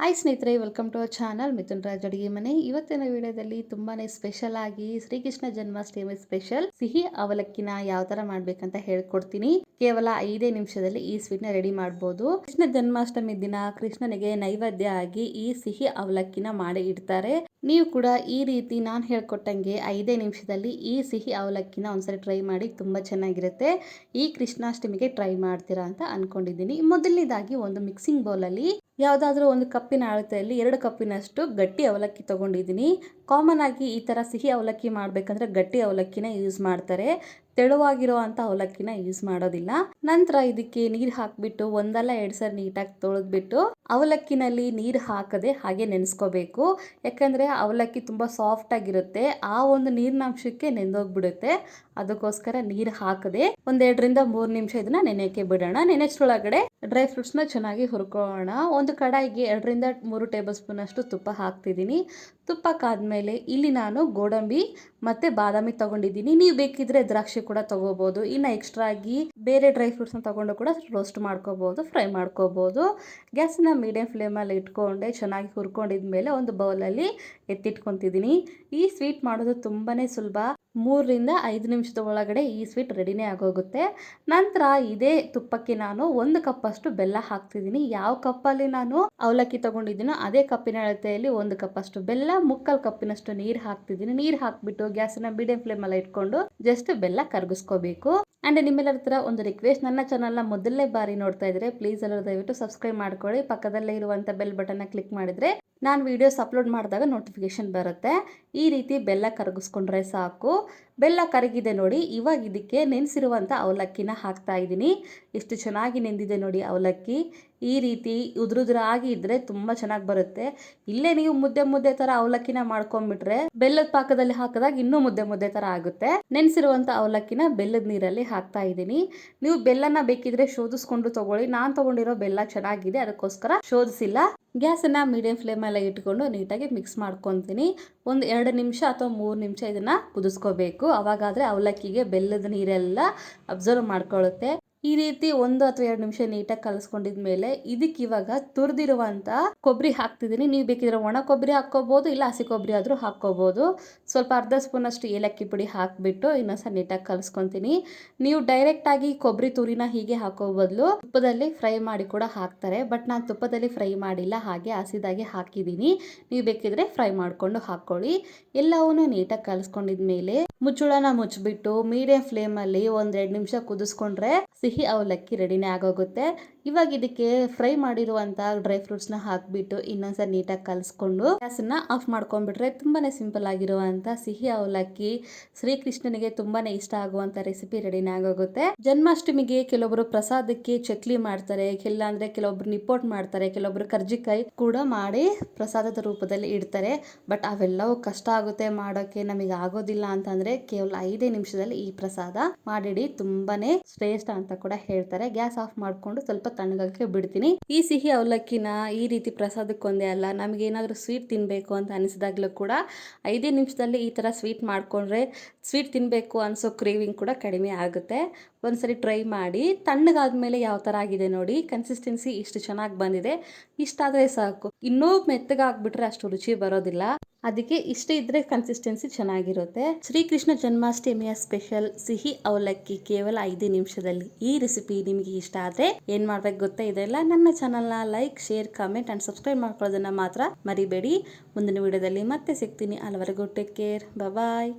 Hi ಸ್ನೇಹಿತರೆ welcome to our channel Mithun Raj ಅಡುಗೆ ಮನೆ. ಇವತ್ತಿನ ವಿಡಿಯೋದಲ್ಲಿ ತುಂಬಾನೇ ಸ್ಪೆಷಲ್ ಆಗಿ ಶ್ರೀಕೃಷ್ಣ ಜನ್ಮಾಷ್ಟಮಿ ಸ್ಪೆಷಲ್ ಸಿಹಿ ಅವಲಕ್ಕಿನ ಯಾವ ತರ ಮಾಡ್ಬೇಕಂತ ಹೇಳ್ಕೊಡ್ತೀನಿ. ಕೇವಲ ಐದೇ ನಿಮಿಷದಲ್ಲಿ ಈ ಸ್ವೀಟ್ನ ರೆಡಿ ಮಾಡಬಹುದು ಕೃಷ್ಣ ಜನ್ಮಾಷ್ಟಮಿ ದಿನ ಕೃಷ್ಣನಿಗೆ ನೈವೇದ್ಯ ಆಗಿ ಈ ಸಿಹಿ ಅವಲಕ್ಕಿನ ಮಾಡಿ ಇಡ್ತಾರೆ. ನೀವು ಕೂಡ ಈ ರೀತಿ ನಾನು ಹೇಳ್ಕೊಟ್ಟಂಗೆ ಐದೇ ನಿಮಿಷದಲ್ಲಿ ಈ ಸಿಹಿ ಅವಲಕ್ಕಿನ ಒಂದ್ಸರಿ ಟ್ರೈ ಮಾಡಿ ತುಂಬಾ ಚೆನ್ನಾಗಿರುತ್ತೆ. ಈ ಕೃಷ್ಣಾಷ್ಟಮಿಗೆ ಟ್ರೈ ಮಾಡ್ತೀರಾ ಅಂತ ಅನ್ಕೊಂಡಿದ್ದೀನಿ. ಮೊದಲನೇದಾಗಿ ಒಂದು ಮಿಕ್ಸಿಂಗ್ ಬೌಲಲ್ಲಿ ಯಾವುದಾದ್ರೂ ಒಂದು ಕಪ್ಪಿನ ಅಳತೆಯಲ್ಲಿ ಎರಡು ಕಪ್ಪಿನಷ್ಟು ಗಟ್ಟಿ ಅವಲಕ್ಕಿ ತಗೊಂಡಿದ್ದೀನಿ. ಕಾಮನ್ ಆಗಿ ಈ ಥರ ಸಿಹಿ ಅವಲಕ್ಕಿ ಮಾಡಬೇಕಂದ್ರೆ ಗಟ್ಟಿ ಅವಲಕ್ಕಿನೇ ಯೂಸ್ ಮಾಡ್ತಾರೆ. ತೆಳುವಾಗಿರೋ ಅಂಥ ಅವಲಕ್ಕಿನ ಯೂಸ್ ಮಾಡೋದಿಲ್ಲ. ನಂತರ ಇದಕ್ಕೆ ನೀರು ಹಾಕಿಬಿಟ್ಟು ಒಂದಲ್ಲ ಎರಡು ಸರಿ ನೀಟಾಗಿ ತೊಳೆದ್ಬಿಟ್ಟು ಅವಲಕ್ಕಿನಲ್ಲಿ ನೀರು ಹಾಕದೆ ಹಾಗೆ ನೆನೆಸ್ಕೋಬೇಕು. ಯಾಕಂದರೆ ಅವಲಕ್ಕಿ ತುಂಬ ಸಾಫ್ಟ್ ಆಗಿರುತ್ತೆ. ಆ ಒಂದು ನೀರಿನಾಂಶಕ್ಕೆ ನೆಂದೋಗ್ಬಿಡುತ್ತೆ. ಅದಕ್ಕೋಸ್ಕರ ನೀರು ಹಾಕದೆ ಒಂದೆರಡರಿಂದ ಮೂರು ನಿಮಿಷ ಇದನ್ನ ನೆನೆಯಕ್ಕೆ ಬಿಡೋಣ. ನೆನೆಸ್ಟ್ರೊಳಗಡೆ ಡ್ರೈ ಫ್ರೂಟ್ಸ್ನ ಚೆನ್ನಾಗಿ ಹುರ್ಕೊಳ್ಳೋಣ. ಒಂದು ಕಡಾಯಿಗೆ ಎರಡರಿಂದ ಮೂರು ಟೇಬಲ್ ಸ್ಪೂನ್ ಅಷ್ಟು ತುಪ್ಪ ಹಾಕ್ತಿದ್ದೀನಿ. ತುಪ್ಪ ಕಾದ್ಮೇಲೆ ಇಲ್ಲಿ ನಾನು ಗೋಡಂಬಿ ಮತ್ತೆ ಬಾದಾಮಿ ತಗೊಂಡಿದ್ದೀನಿ. ನೀವು ಬೇಕಿದ್ರೆ ದ್ರಾಕ್ಷಿ ಕೂಡ ತಗೋಬಹುದು ಇನ್ನು ಎಕ್ಸ್ಟ್ರಾ ಆಗಿ ಬೇರೆ ಡ್ರೈ ಫ್ರೂಟ್ಸ್ನ ತಗೊಂಡು ಕೂಡ ರೋಸ್ಟ್ ಮಾಡ್ಕೋಬಹುದು ಫ್ರೈ ಮಾಡ್ಕೋಬಹುದು ಗ್ಯಾಸ್ನ ಮೀಡಿಯಂ ಫ್ಲೇಮಲ್ಲಿ ಇಟ್ಕೊಂಡೆ, ಚೆನ್ನಾಗಿ ಹುರ್ಕೊಂಡಿದ್ಮೇಲೆ ಒಂದು ಬೌಲಲ್ಲಿ ಎತ್ತಿಟ್ಕೊತಿದ್ದೀನಿ. ಈ ಸ್ವೀಟ್ ಮಾಡೋದು ತುಂಬಾ ಸುಲಭ. ಮೂರರಿಂದ ಐದು ನಿಮಿಷದ ಒಳಗಡೆ ಈ ಸ್ವೀಟ್ ರೆಡಿನೇ ಆಗೋಗುತ್ತೆ. ನಂತರ ಇದೇ ತುಪ್ಪಕ್ಕೆ ನಾನು ಒಂದು ಕಪ್ಪಷ್ಟು ಬೆಲ್ಲ ಹಾಕ್ತಿದ್ದೀನಿ. ಯಾವ ಕಪ್ಪಲ್ಲಿ ನಾನು ಅವಲಕ್ಕಿ ತಗೊಂಡಿದ್ದೀನೋ ಅದೇ ಕಪ್ಪಿನ ಅಳತೆಯಲ್ಲಿ ಒಂದು ಕಪ್ಪಷ್ಟು ಬೆಲ್ಲ, ಮುಕ್ಕಲ್ ಕಪ್ಪಿನಷ್ಟು ನೀರು ಹಾಕ್ತಿದ್ದೀನಿ. ನೀರು ಹಾಕ್ಬಿಟ್ಟು ಗ್ಯಾಸನ್ನ ಮೀಡಿಯಂ ಫ್ಲೇಮಲ್ಲಿ ಇಟ್ಕೊಂಡು ಜಸ್ಟ್ ಬೆಲ್ಲ ಕರಗಿಸ್ಕೋಬೇಕು. ಆ್ಯಂಡ್ ನಿಮ್ಮೆಲ್ಲರ ಹತ್ರ ಒಂದು ರಿಕ್ವೆಸ್ಟ್ ನನ್ನ ಚಾನಲ್ನ ಮೊದಲನೇ ಬಾರಿ ನೋಡ್ತಾ ಇದ್ರೆ ಪ್ಲೀಸ್ ಎಲ್ಲರೂ ದಯವಿಟ್ಟು ಸಬ್ಸ್ಕ್ರೈಬ್ ಮಾಡ್ಕೊಳ್ಳಿ. ಪಕ್ಕದಲ್ಲೇ ಇರುವಂಥ ಬೆಲ್ ಬಟನ್ನ ಕ್ಲಿಕ್ ಮಾಡಿದರೆ ನಾನು ವೀಡಿಯೋಸ್ ಅಪ್ಲೋಡ್ ಮಾಡಿದಾಗ ನೋಟಿಫಿಕೇಷನ್ ಬರುತ್ತೆ. ಈ ರೀತಿ ಬೆಲ್ಲ ಕರಗಿಸ್ಕೊಂಡ್ರೆ ಸಾಕು. ಬೆಲ್ಲ ಕರಗಿದೆ ನೋಡಿ, ಇವಾಗ ಇದಕ್ಕೆ ನೆನೆಸಿರುವಂಥ ಅವಲಕ್ಕಿನ ಹಾಕ್ತಾ ಇದ್ದೀನಿ. ಎಷ್ಟು ಚೆನ್ನಾಗಿ ನೆಂದಿದೆ ನೋಡಿ ಅವಲಕ್ಕಿ. ಈ ರೀತಿ ಉದುರುದ್ರಾಗಿ ಇದ್ದರೆ ತುಂಬ ಚೆನ್ನಾಗಿ ಬರುತ್ತೆ. ಇಲ್ಲೇ ನೀವು ಮುದ್ದೆ ಮುದ್ದೆ ಥರ ಅವಲಕ್ಕಿನ ಮಾಡ್ಕೊಂಡ್ಬಿಟ್ರೆ ಬೆಲ್ಲದ ಪಾಕದಲ್ಲಿ ಹಾಕಿದಾಗ ಇನ್ನೂ ಮುದ್ದೆ ಮುದ್ದೆ ಥರ ಆಗುತ್ತೆ. ನೆನೆಸಿರುವಂಥ ಅವಲಕ್ಕಿನ ಬೆಲ್ಲದ ನೀರಲ್ಲಿ ಹಾಕ್ತಾ ಇದ್ದೀನಿ. ನೀವು ಬೆಲ್ಲನ ಬೇಕಿದ್ರೆ ಶೋಧಿಸ್ಕೊಂಡು ತಗೊಳ್ಳಿ. ನಾನು ತಗೊಂಡಿರೋ ಬೆಲ್ಲ ಚೆನ್ನಾಗಿದೆ, ಅದಕ್ಕೋಸ್ಕರ ಶೋಧಿಸಿಲ್ಲ. ಗ್ಯಾಸನ್ನು ಮೀಡಿಯಂ ಫ್ಲೇಮಲ್ಲಿ ಇಟ್ಕೊಂಡು ನೀಟಾಗಿ ಮಿಕ್ಸ್ ಮಾಡ್ಕೊತೀನಿ. ಒಂದು ಎರಡು ನಿಮಿಷ ಅಥವಾ ಮೂರು ನಿಮಿಷ ಇದನ್ನು ಕುದಿಸ್ಕೋಬೇಕು. ಅವಾಗಾದರೆ ಅವಲಕ್ಕಿಗೆ ಬೆಲ್ಲದ ನೀರೆಲ್ಲ ಅಬ್ಸರ್ವ್ ಮಾಡ್ಕೊಳ್ಳುತ್ತೆ ಈ ರೀತಿ ಒಂದು ಅಥವಾ ಎರಡು ನಿಮಿಷ ನೀಟಾಗಿ ಕಲಿಸ್ಕೊಂಡಿದ್ಮೇಲೆ ಇದಕ್ಕೆ ಇವಾಗ ತುರಿದಿರುವಂಥ ಕೊಬ್ಬರಿ ಹಾಕ್ತಿದ್ದೀನಿ. ನೀವು ಬೇಕಿದ್ರೆ ಒಣ ಕೊಬ್ಬರಿ ಹಾಕ್ಕೋಬೋದು, ಇಲ್ಲ ಹಸಿ ಕೊಬ್ಬರಿ ಆದರೂ ಹಾಕ್ಕೋಬೋದು. ಸ್ವಲ್ಪ ಅರ್ಧ ಸ್ಪೂನ್ ಅಷ್ಟು ಏಲಕ್ಕಿ ಪುಡಿ ಹಾಕಿಬಿಟ್ಟು ಇನ್ನೊಂದ್ಸಲ ನೀಟಾಗಿ ಕಲಿಸ್ಕೊತೀನಿ. ನೀವು ಡೈರೆಕ್ಟ್ ಆಗಿ ಕೊಬ್ಬರಿ ತುರಿನ ಹೀಗೆ ಹಾಕೋ ಬದಲು ತುಪ್ಪದಲ್ಲಿ ಫ್ರೈ ಮಾಡಿ ಕೂಡ ಹಾಕ್ತಾರೆ. ಬಟ್ ನಾನು ತುಪ್ಪದಲ್ಲಿ ಫ್ರೈ ಮಾಡಿಲ್ಲ, ಹಾಗೆ ಹಸಿದಾಗಿ ಹಾಕಿದ್ದೀನಿ. ನೀವು ಬೇಕಿದ್ರೆ ಫ್ರೈ ಮಾಡಿಕೊಂಡು ಹಾಕ್ಕೊಳ್ಳಿ. ಎಲ್ಲವನ್ನೂ ನೀಟಾಗಿ ಕಲಸ್ಕೊಂಡಿದ್ಮೇಲೆ ಮುಚ್ಚುಳನ ಮುಚ್ಚಿಬಿಟ್ಟು ಮೀಡಿಯಂ ಫ್ಲೇಮಲ್ಲಿ ಒಂದೆರಡು ನಿಮಿಷ ಕುದಿಸ್ಕೊಂಡ್ರೆ ಸಿಹಿ ಅವಲಕ್ಕಿ ರೆಡಿನೇ ಆಗೋಗುತ್ತೆ. ಇವಾಗ ಇದಕ್ಕೆ ಫ್ರೈ ಮಾಡಿರುವಂಥ ಡ್ರೈ ಫ್ರೂಟ್ಸ್ನ ಹಾಕಿಬಿಟ್ಟು ಇನ್ನೊಂದ್ಸಲ ನೀಟಾಗಿ ಕಲಿಸ್ಕೊಂಡು ಗ್ಯಾಸನ್ನು ಆಫ್ ಮಾಡ್ಕೊಂಡ್ಬಿಟ್ರೆ ತುಂಬಾ ಸಿಂಪಲ್ ಆಗಿರುವಂಥ ಸಿಹಿ ಅವಲಕ್ಕಿ ಶ್ರೀಕೃಷ್ಣನಿಗೆ ತುಂಬಾ ಇಷ್ಟ ಆಗುವಂಥ ರೆಸಿಪಿ ರೆಡಿನೇ ಆಗೋಗುತ್ತೆ. ಜನ್ಮಾಷ್ಟಮಿಗೆ ಕೆಲವೊಬ್ಬರು ಪ್ರಸಾದಕ್ಕೆ ಚಕ್ಲಿ ಮಾಡ್ತಾರೆ ಇಲ್ಲ ಅಂದರೆ ಕೆಲವೊಬ್ರು ನಿಪ್ಪೋಟ್ ಮಾಡ್ತಾರೆ, ಕೆಲವೊಬ್ರು ಕರ್ಜಿಕಾಯಿ ಕೂಡ ಮಾಡಿ ಪ್ರಸಾದದ ರೂಪದಲ್ಲಿ ಇಡ್ತಾರೆ. ಬಟ್ ಅವೆಲ್ಲವೂ ಕಷ್ಟ ಆಗುತ್ತೆ ಮಾಡೋಕ್ಕೆ, ನಮಗೆ ಆಗೋದಿಲ್ಲ ಅಂತಂದರೆ ಕೇವಲ ಐದೇ ನಿಮಿಷದಲ್ಲಿ ಈ ಪ್ರಸಾದ ಮಾಡಿಡಿ, ತುಂಬಾನೇ ಶ್ರೇಷ್ಠ ಅಂತ ಕೂಡ ಹೇಳ್ತಾರೆ. ಗ್ಯಾಸ್ ಆಫ್ ಮಾಡಿಕೊಂಡು ಸ್ವಲ್ಪ ತಣ್ಣಗಕ್ಕೆ ಬಿಡ್ತೀನಿ. ಈ ಸಿಹಿ ಅವಲಕ್ಕಿನ ಈ ರೀತಿ ಪ್ರಸಾದಕ್ಕೊಂದೇ ಅಲ್ಲ, ನಮ್ಗೆ ಏನಾದರೂ ಸ್ವೀಟ್ ತಿನ್ನಬೇಕು ಅಂತ ಅನಿಸಿದಾಗಲೂ ಕೂಡ ಐದೇ ನಿಮಿಷದಲ್ಲಿ ಈ ಥರ ಸ್ವೀಟ್ ಮಾಡಿಕೊಂಡ್ರೆ ಸ್ವೀಟ್ ತಿನ್ನಬೇಕು ಅನಿಸೋ ಕ್ರೇವಿಂಗ್ ಕೂಡ ಕಡಿಮೆ ಆಗುತ್ತೆ. ಒಂದ್ಸರಿ ಟ್ರೈ ಮಾಡಿ, ತಣ್ಣಗಾದ್ಮೇಲೆ ಯಾವ ಥರ ಆಗಿದೆ ನೋಡಿ ಕನ್ಸಿಸ್ಟೆನ್ಸಿ ಇಷ್ಟು ಚೆನ್ನಾಗಿ ಬಂದಿದೆ. ಇಷ್ಟಾದರೆ ಸಾಕು. ಇನ್ನೂ ಮೆತ್ತಗಾಗ್ಬಿಟ್ರೆ ಅಷ್ಟು ರುಚಿ ಬರೋದಿಲ್ಲ. ಅದಕ್ಕೆ ಇಷ್ಟ ಇದ್ರೆ ಕನ್ಸಿಸ್ಟೆನ್ಸಿ ಚೆನ್ನಾಗಿರುತ್ತೆ. ಶ್ರೀಕೃಷ್ಣ ಜನ್ಮಾಷ್ಟಮಿಯ ಸ್ಪೆಷಲ್ ಸಿಹಿ ಅವಲಕ್ಕಿ ಕೇವಲ ಐದು ನಿಮಿಷದಲ್ಲಿ. ಈ ರೆಸಿಪಿ ನಿಮಗೆ ಇಷ್ಟ ಆದರೆ ಏನು ಮಾಡ್ಬೇಕು ಗೊತ್ತಾ? ಇದೆಲ್ಲ ನನ್ನ ಚಾನಲ್ನ like share comment and subscribe ಮಾಡ್ಕೊಳ್ಳೋದನ್ನ ಮಾತ್ರ ಮರಿಬೇಡಿ. ಮುಂದಿನ ವಿಡಿಯೋದಲ್ಲಿ ಮತ್ತೆ ಸಿಗ್ತೀನಿ. ಅಲ್ಲಿವರೆಗೂ ಟೇಕ್ ಕೇರ್ ಬಾಯ್